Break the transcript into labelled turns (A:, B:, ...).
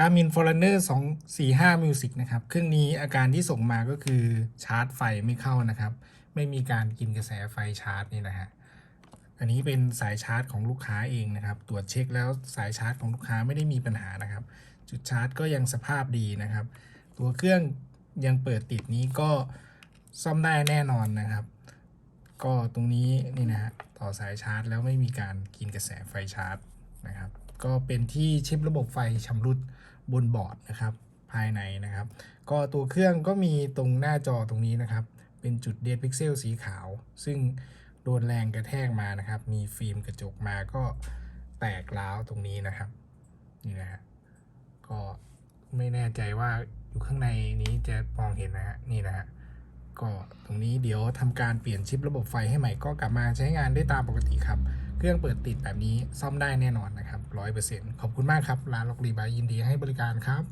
A: Garmin Forerunner 245 Music นะครับ เครื่องนี้อาการที่ส่งมาก็คือชาร์จไฟไม่เข้านะครับ ไม่มีการกินกระแสไฟชาร์จนี่นะฮะ อันนี้เป็นสายชาร์จของลูกค้าเองนะครับ ตรวจเช็คแล้วสายชาร์จของลูกค้าไม่ได้มีปัญหานะครับ จุดชาร์จก็ยังสภาพดีนะครับ ตัวเครื่องยังเปิดติดนี้ก็ซ่อมได้แน่นอนนะครับ ก็ตรงนี้นี่นะฮะต่อสายชาร์จแล้วไม่มีการกินกระแสไฟชาร์จนะครับ ก็เป็นที่ชิประบบไฟชำรุดบนบอร์ดนะครับ ภายในนะครับ ก็ตัวเครื่องก็มีตรงหน้าจอตรงนี้นะครับ เป็นจุดเดดพิกเซลสีขาว ซึ่งโดนแรงกระแทกมานะครับ มีฟิล์มกระจกมาก็แตกร้าวตรงนี้นะครับนี่นะฮะก็ไม่แน่ใจว่าอยู่ข้างในนี้จะมองเห็นนะฮะนี่นะฮะก็ตรงนี้เดี๋ยวทำการเปลี่ยนชิประบบไฟให้ใหม่ก็กลับมาใช้งานได้ตามปกติครับ เครื่องเปิดติดแบบนี้ซ่อมได้แน่นอนนะครับร้อยเปอร์เซ็นต์ขอบคุณมากครับ ร้านล็อกรีบายยินดีให้บริการครับ